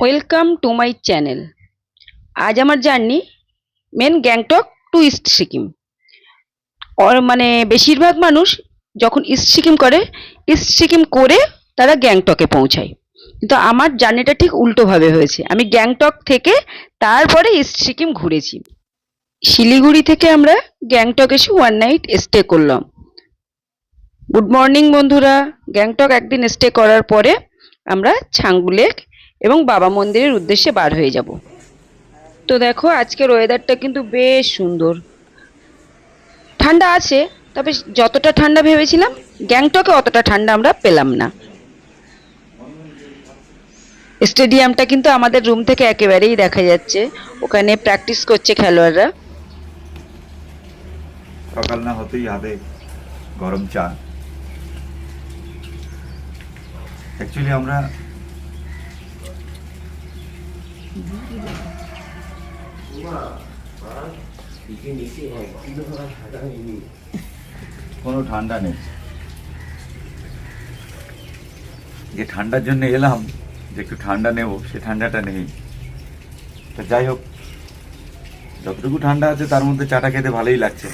Welcome to my channel. আজ আমার journey main Gangtok to east Sikkim. মানে বেশিরভাগ মানুষ যখন ইস্ট সিকিম করে, ইস্ট সিকিম করে তারা গ্যাংটকে পৌঁছায়। কিন্তু আমার জার্নিটা ঠিক উল্টোভাবে হয়েছে। আমি গ্যাংটক থেকে তারপরে ইস্ট সিকিম ঘুরেছি। শিলিগুড়ি থেকে আমরা গ্যাংটক এসে ওয়ান নাইট স্টে করলাম। গুড মর্নিং বন্ধুরা। গ্যাংটক একদিন স্টে করার পরে আমরা ছাঙ্গু লেক এবং বাবা মন্দিরের উদ্দেশ্যে বার হয়ে যাব। তো দেখো, আজকের ওয়েদারটা কিন্তু বেশ সুন্দর। ঠান্ডা আছে, তবে যতটা ঠান্ডা ভেবেছিলাম, গ্যাংটকে অতটা ঠান্ডা আমরা পেলাম না। স্টেডিয়ামটা কিন্তু আমাদের রুম থেকে একেবারেই দেখা যাচ্ছে। ওখানে প্র্যাকটিস করছে খেলোয়াড়রা। সকাল না হতেই হাতে গরম চা। অ্যাকচুয়ালি আমরা কোনো ঠান্ডা নেই। যে ঠান্ডার জন্য এলাম, যে একটু ঠান্ডা নেব, সে ঠান্ডাটা নেই। তা যাই হোক, যতটুকু ঠান্ডা আছে, তার মধ্যে চাটা খেতে ভালোই লাগছে।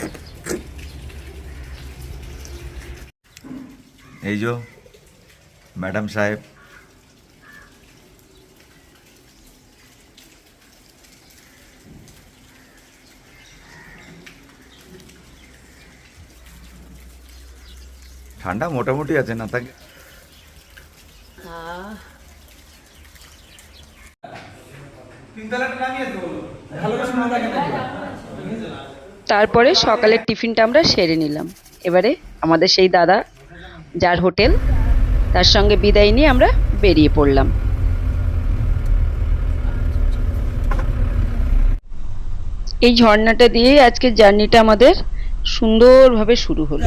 এই যো, ম্যাডাম সাহেব ঠান্ডা মোটামুটি আছে না তাকে? তারপরে সকালের টিফিনটা আমরা সেরে নিলাম। এবারে আমাদের সেই দাদা যার হোটেল তার সঙ্গে বিদায় নিয়ে আমরা বেরিয়ে পড়লাম। এই ঝর্ণাটা দিয়েই আজকের জার্নিটা আমাদের সুন্দরভাবে শুরু হলো।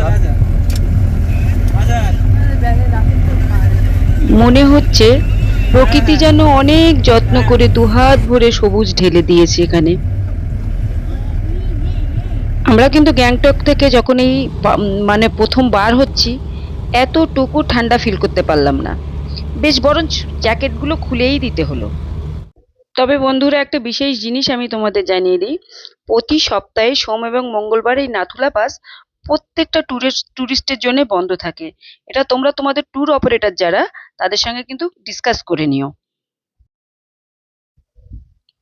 মনে হচ্ছে প্রকৃতি যেন অনেক যত্ন করে দুহাত ভরে সবুজ ঢেলে দিয়েছে এখানে। আমরা কিন্তু গ্যাংটক থেকে যখন এই মানে প্রথম বার হচ্ছি, এতটুকু ঠান্ডা ফিল করতে পারলাম না। বেশ বরঞ্চ জ্যাকেটগুলো খুলেই দিতে হলো। তবে বন্ধুরা, একটা বিশেষ জিনিস আমি তোমাদের জানিয়ে দিই। প্রতি সপ্তাহে সোম এবং মঙ্গলবার এই নাথুলা পাস প্রত্যেকটা টুরিস্ট ট্যুরিস্টের জন্য বন্ধ থাকে। এটা তোমরা তোমাদের ট্যুর অপারেটর যারা তাদের সঙ্গে কিন্তু ডিসকাস করে নিও।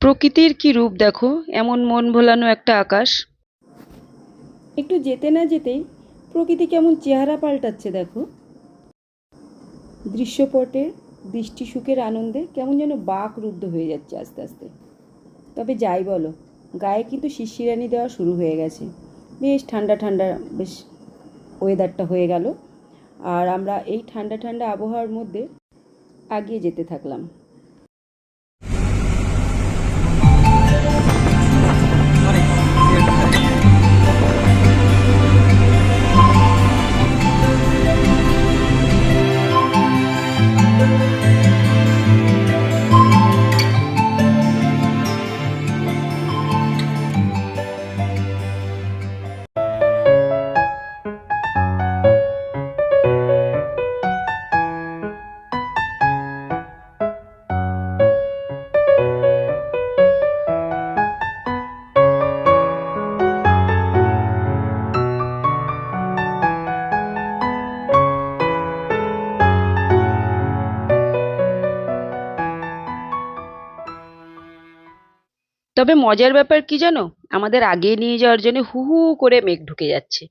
প্রকৃতির কি রূপ দেখো? এমন মন ভোলানো একটা আকাশ। একটু যেতে না যেতেই প্রকৃতি কেমন চেহারা পাল্টাচ্ছে দেখো। দৃশ্যপটে দৃষ্টি সুখের আনন্দে কেমন যেন বাক রুদ্ধ হয়ে যাচ্ছে আস্তে আস্তে। তবে যাই বলো গায়ে কিন্তু শিশিরানি দেওয়া শুরু হয়ে গেছে। বেশ ঠান্ডা ঠান্ডা বেশ ওয়েদারটা হয়ে গেল। আর আমরা এই ঠান্ডা ঠান্ডা আবহাওয়ার মধ্যে আগিয়ে যেতে থাকলাম। তবে মজার ব্যাপার কি জানো? আমাদের আগে নিয়ে যাওয়ার জন্য হু হু করে মেঘ ঢুকে যাচ্ছে।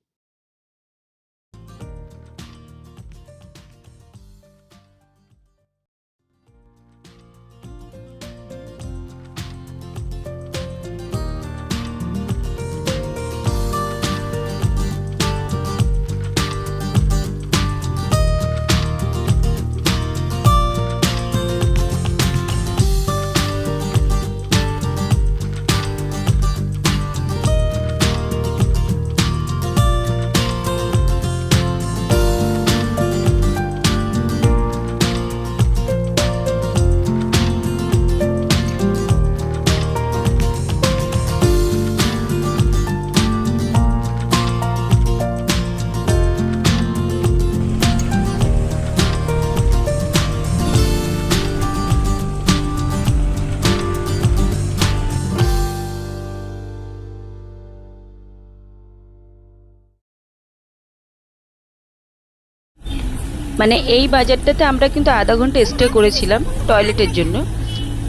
মানে এই বাজারটাতে আমরা কিন্তু আধা ঘণ্টা স্টে করেছিলাম টয়লেটের জন্য।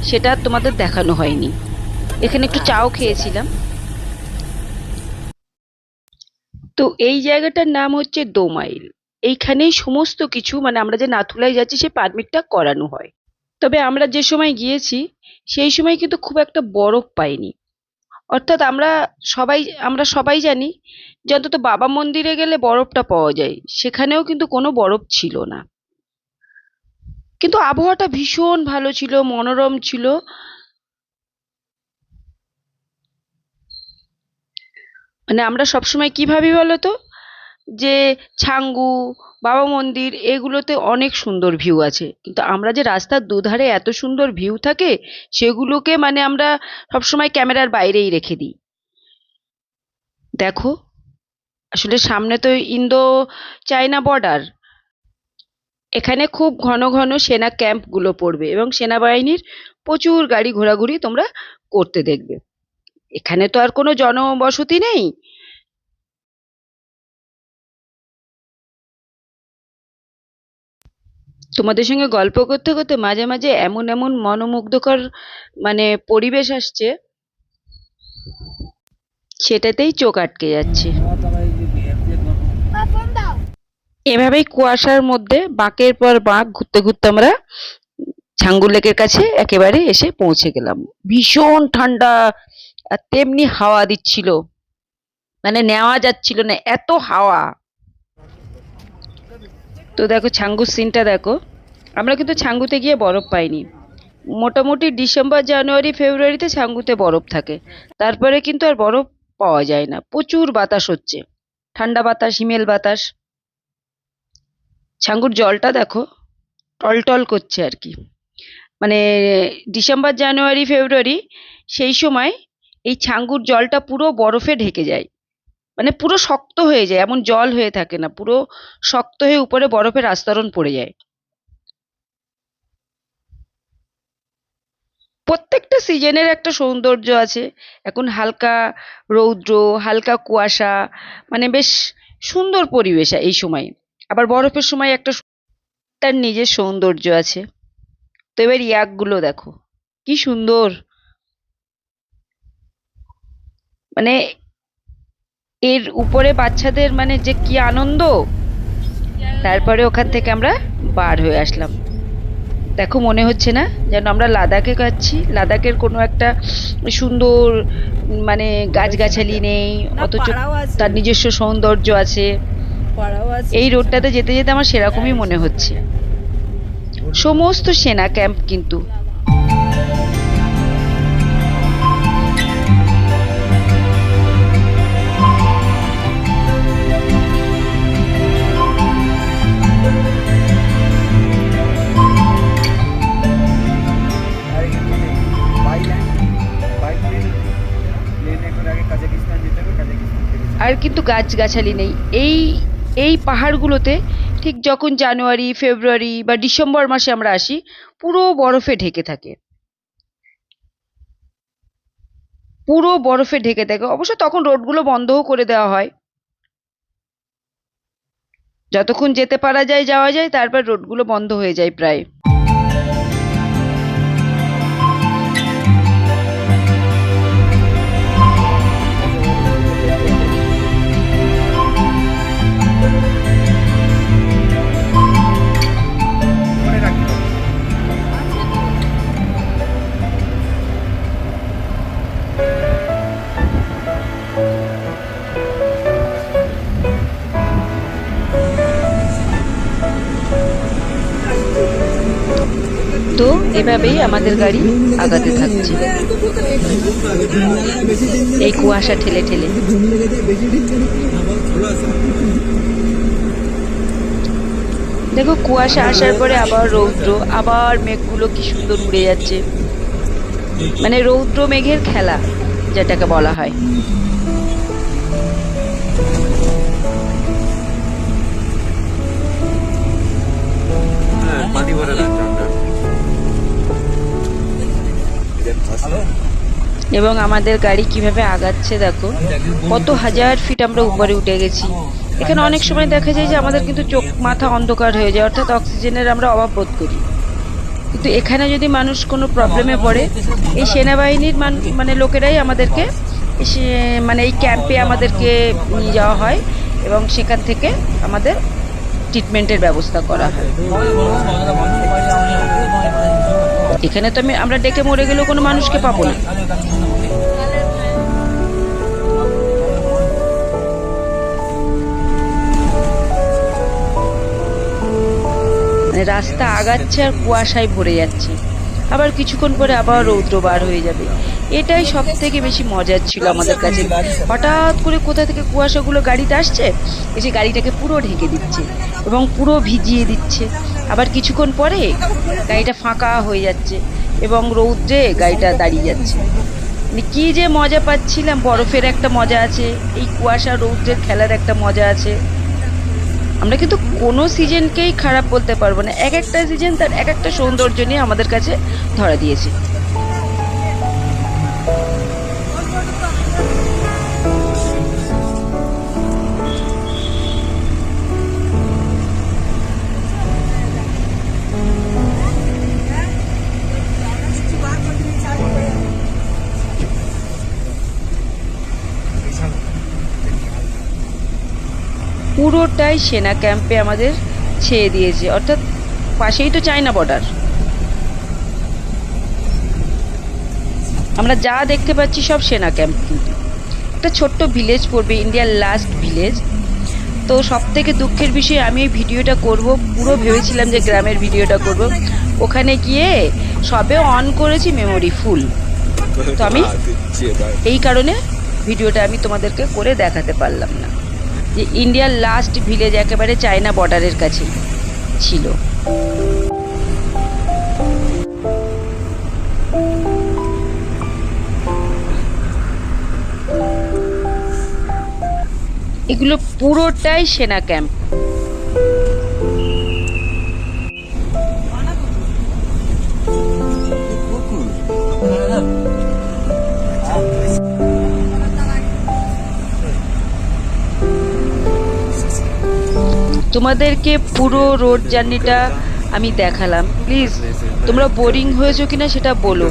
সেটা তোমাদের দেখানো হয়নি। এখানে একটু চাও খেয়েছিলাম। তো এই জায়গাটার নাম হচ্ছে দোমাইল। এইখানেই সমস্ত কিছু মানে আমরা যে নাথুলায় যাচ্ছি সেই পারমিটটা করানো হয়। তবে আমরা যে সময় গিয়েছি, সেই সময় কিন্তু খুব একটা বরফ পাইনি। অর্থাৎ আমরা সবাই আমরা সবাই জানি যে অন্তত বাবা মন্দিরে গেলে বরফটা পাওয়া যায়। সেখানেও কিন্তু কোনো বরফ ছিল না। কিন্তু আবহাওয়াটা ভীষণ ভালো ছিল, মনোরম ছিল। মানে আমরা সবসময় কি ভাবি বলো তো যে ছাঙ্গু বাবা মন্দির, এগুলোতে অনেক সুন্দর ভিউ আছে। কিন্তু আমরা যে রাস্তার দুধারে এত সুন্দর ভিউ থাকে, সেগুলোকে মানে আমরা সবসময় ক্যামেরার বাইরেই রেখে দিই। দেখো, আসলে সামনে তো ইন্দো চায়না বর্ডার এখানে খুব ঘন ঘন সেনা ক্যাম্পগুলো পড়বে এবং সেনাবাহিনীর প্রচুর গাড়ি ঘোরাঘুরি তোমরা করতে দেখবে। এখানে তো আর কোনো জনবসতি নেই। তোমাদের সঙ্গে গল্প করতে করতে মাঝে মাঝে এমন এমন মনোমুগ্ধকর মানে পরিবেশ আসছে, সেটাতেই চোখ আটকে যাচ্ছে। এভাবেই কুয়াশার মধ্যে বাঁকের পর বাঁক ঘুরতে ঘুরতে আমরা ছাঙ্গুর লেকের কাছে একেবারে এসে পৌঁছে গেলাম। ভীষণ ঠান্ডা, আর তেমনি হাওয়া দিচ্ছিল। মানে নেওয়া যাচ্ছিল না, এত হাওয়া। তো দেখো ছাঙ্গুর সিনটা দেখো। আমরা কিন্তু ছাঙ্গুতে গিয়ে বরফ পাইনি। মোটামুটি ডিসেম্বর, জানুয়ারি, ফেব্রুয়ারিতে ছাঙ্গুতে বরফ থাকে। তারপরে কিন্তু আর বরফ পাওয়া যায় না। প্রচুর বাতাস হচ্ছে। ঠান্ডা বাতাস, হিমেল বাতাস। ছাঙ্গুর জলটা দেখো, টলটল করছে আর কি। মানে ডিসেম্বর, জানুয়ারি, ফেব্রুয়ারি সেই সময় এই ছাঙ্গুর জলটা পুরো বরফে ঢেকে যায়। মানে পুরো শক্ত হয়ে যায়, এমন জল হয়ে থাকে না, পুরো শক্ত হয়ে উপরে বরফের আস্তরণ পড়ে যায়। প্রত্যেকটা সিজনের একটা সৌন্দর্য আছে, এখন হালকা রৌদ্র, হালকা কুয়াশা মানে বেশ সুন্দর পরিবেশ এই সময়। আবার বরফের সময় একটা তার নিজের সৌন্দর্য আছে। তো এবার ইয়াকগুলো দেখো, কি সুন্দর। মানে এর উপরে বাচ্চাদের মানে যে কি আনন্দ? তারপরে ওখান থেকে আমরা বার হয়ে আসলাম। দেখো মনে হচ্ছে না যেন আমরা লাদাখে যাচ্ছি। লাদাখের কোনো একটা সুন্দর মানে গাছগাছালি নেই অথচ তার নিজস্ব সৌন্দর্য আছে। এই রোডটাতে যেতে যেতে আমার সেরকমই মনে হচ্ছে। সমস্ত সেনা ক্যাম্প কিন্তু আর কিন্তু গাছগাছালি নেই। এই এই পাহাড়গুলোতে ঠিক যখন জানুয়ারি, ফেব্রুয়ারি বা ডিসেম্বর মাসে আমরা আসি, পুরো বরফে ঢেকে থাকে। পুরো বরফে ঢেকে থাকে। অবশ্য তখন রোডগুলো বন্ধও করে দেওয়া হয়। যতক্ষণ যেতে পারা যায়, যাওয়া যায়, তারপর রোডগুলো বন্ধ হয়ে যায় প্রায়। এভাবেই আমাদের গাড়ি আগাতে থাকছে। এই কুয়াশা ঠেলে ঠেলে। দেখো, কুয়াশা আসার পরে আবার রৌদ্র, আবার মেঘগুলো কি সুন্দর উড়ে যাচ্ছে। মানে রৌদ্র মেঘের খেলা, যেটাকে বলা হয়। হ্যাঁ পানি ভরে এবং আমাদের গাড়ি কীভাবে আগাচ্ছে দেখো। কত হাজার ফিট আমরা উপরে উঠে গেছি। এখানে অনেক সময় দেখা যায় যে আমাদের কিন্তু চোখ মাথা অন্ধকার হয়ে যায়, অর্থাৎ অক্সিজেনের আমরা অভাব বোধ করি। কিন্তু এখানে যদি মানুষ কোনো প্রবলেমে পড়ে, এই সেনাবাহিনীর মান লোকেরাই আমাদেরকে মানে এই ক্যাম্পে আমাদেরকে নিয়ে যাওয়া হয় এবং সেখান থেকে আমাদের ট্রিটমেন্টের ব্যবস্থা করা হয়। এখানে তো আমি, আমরা ডেকে মরে গেলেও কোনো মানুষকে পাবো না। মানে রাস্তা আগাচ্ছে আর কুয়াশায় ভরে যাচ্ছে। আবার কিছুক্ষণ পরে আবার রৌদ্র বার হয়ে যাবে। এটাই সব থেকে বেশি মজার ছিল আমাদের কাছে। হঠাৎ করে কোথা থেকে কুয়াশাগুলো গাড়িতে আসছে, এসে গাড়িটাকে পুরো ঢেকে দিচ্ছে এবং পুরো ভিজিয়ে দিচ্ছে। আবার কিছুক্ষণ পরে গাড়িটা ফাঁকা হয়ে যাচ্ছে এবং রৌদ্রে গাড়িটা দাঁড়িয়ে যাচ্ছে। মানে কি যে মজা পাচ্ছিলাম, বরফের একটা মজা আছে, এই কুয়াশা, রৌদ্রের খেলার একটা মজা আছে। আমরা কিন্তু কোনো সিজনকেই খারাপ বলতে পারব না, এক একটা সিজন তার এক একটা সৌন্দর্য নিয়ে আমাদের কাছে ধরা দিয়েছে। পুরোটাই সেনা ক্যাম্পে আমাদের ছেয়ে দিয়েছে। অর্থাৎ পাশেই তো চায়না বর্ডার আমরা যা দেখতে পাচ্ছি সব সেনা ক্যাম্প কিন্তু। একটা ছোট্ট ভিলেজ পড়বে ইন্ডিয়ার লাস্ট ভিলেজ তো সব থেকে দুঃখের বিষয় আমি এই ভিডিওটা করব পুরো ভেবেছিলাম যে গ্রামের ভিডিওটা করব। ওখানে গিয়ে সবে অন করেছি মেমোরি ফুল তো আমি এই কারণে ভিডিওটা আমি তোমাদেরকে করে দেখাতে পারলাম না। যে ইন্ডিয়ার লাস্ট ভিলেজ একেবারে চায়না বর্ডারের কাছে ছিল। এগুলো পুরোটাই সেনা ক্যাম্প তোমাদেরকে পুরো রোড জার্নিটা আমি দেখালাম। প্লিজ তোমরা বোরিং হয়েছো কিনা সেটা বলো।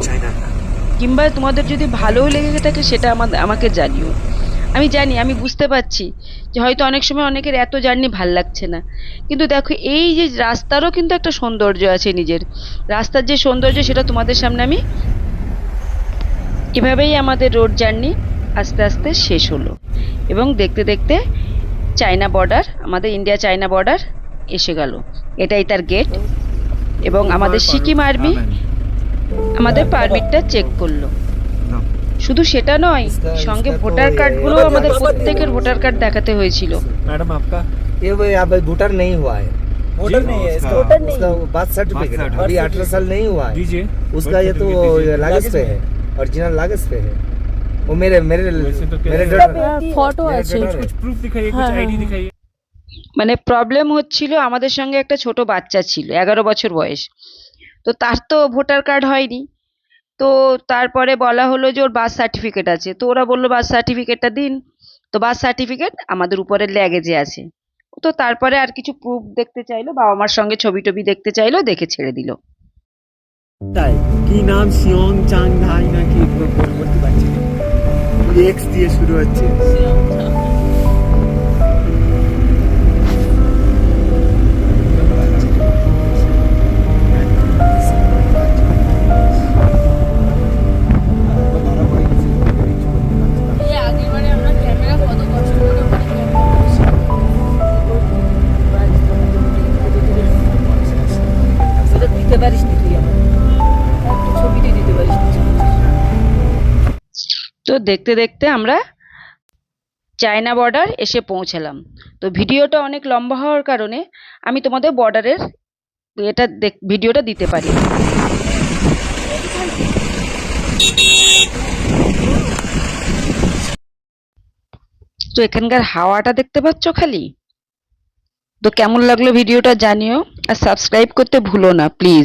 কিংবা তোমাদের যদি ভালোও লেগে থাকে সেটা আমাকে জানিও। আমি জানি, আমি বুঝতে পারছি যে হয়তো অনেক সময় অনেকের এত জার্নি ভালো লাগছে না। কিন্তু দেখো, এই যে রাস্তারও কিন্তু একটা সৌন্দর্য আছে নিজের। রাস্তার যে সৌন্দর্য সেটা তোমাদের সামনে আমি এভাবেই আমাদের রোড জার্নি আস্তে আস্তে শেষ হলো। এবং দেখতে দেখতে চায়না বর্ডার আমাদের ইন্ডিয়া চায়না বর্ডার এসে গেল এটাই তার গেট এবং আমাদের সিকিম আর্মি আমাদের পারমিটটা চেক করলো শুধু সেটা নয় সঙ্গে ভোটার কার্ডগুলো আমাদের প্রত্যেকের ভোটার কার্ড দেখাতে হয়েছিল मैडम आपका ये वो अब वोटर नहीं हुआ है वोटर नहीं है इसका वोटर नहीं उसका बर्थ सर्टिफिकेट certificate। अभी अठारह साल नहीं हुआ है दीजिए उसका ये तो लागस पे है ओरिजिनल लागस पे है वो मेरे मेरे वैसे तो क्या मेरे है? daughter- फोटो मेरे আছে daughter है। कुछ प्रूफ दिखाइए हाँ, कुछ आईडी हाँ। दिखाइए মানে প্রবলেম হচ্ছিল আমাদের সঙ্গে একটা ছোট বাচ্চা ছিল এগারো বছর বয়স তো তার তো ভোটার কার্ড হয়নি তো তারপরে বলা হলো যে ওর বার্থ সার্টিফিকেট আছে তো ওরা বললো বার্থ সার্টিফিকেটটা দিন তো বার্থ সার্টিফিকেট আমাদের উপরে ল্যাগেজে আছে তো তারপরে আর কিছু প্রুফ দেখতে চাইলো বাবা মার সঙ্গে ছবি টবি দেখতে চাইলো দেখে ছেড়ে দিল তাই কি নাম সিয়ং চাং ধাই নাকি পরবর্তী বাচ্চা এক্স দিয়ে শুরু হচ্ছে। তো দেখতে দেখতে আমরা চায়না বর্ডার এসে পৌঁছালাম। তো ভিডিওটা অনেক লম্বা হওয়ার কারণে আমি তোমাদের বর্ডারের এটা ভিডিওটা দিতে পারি। তো এখানকার হাওয়াটা দেখতে পাচ্ছ খালি? তো কেমন লাগল ভিডিওটা জানিও, আর সাবস্ক্রাইব করতে ভুলো না প্লিজ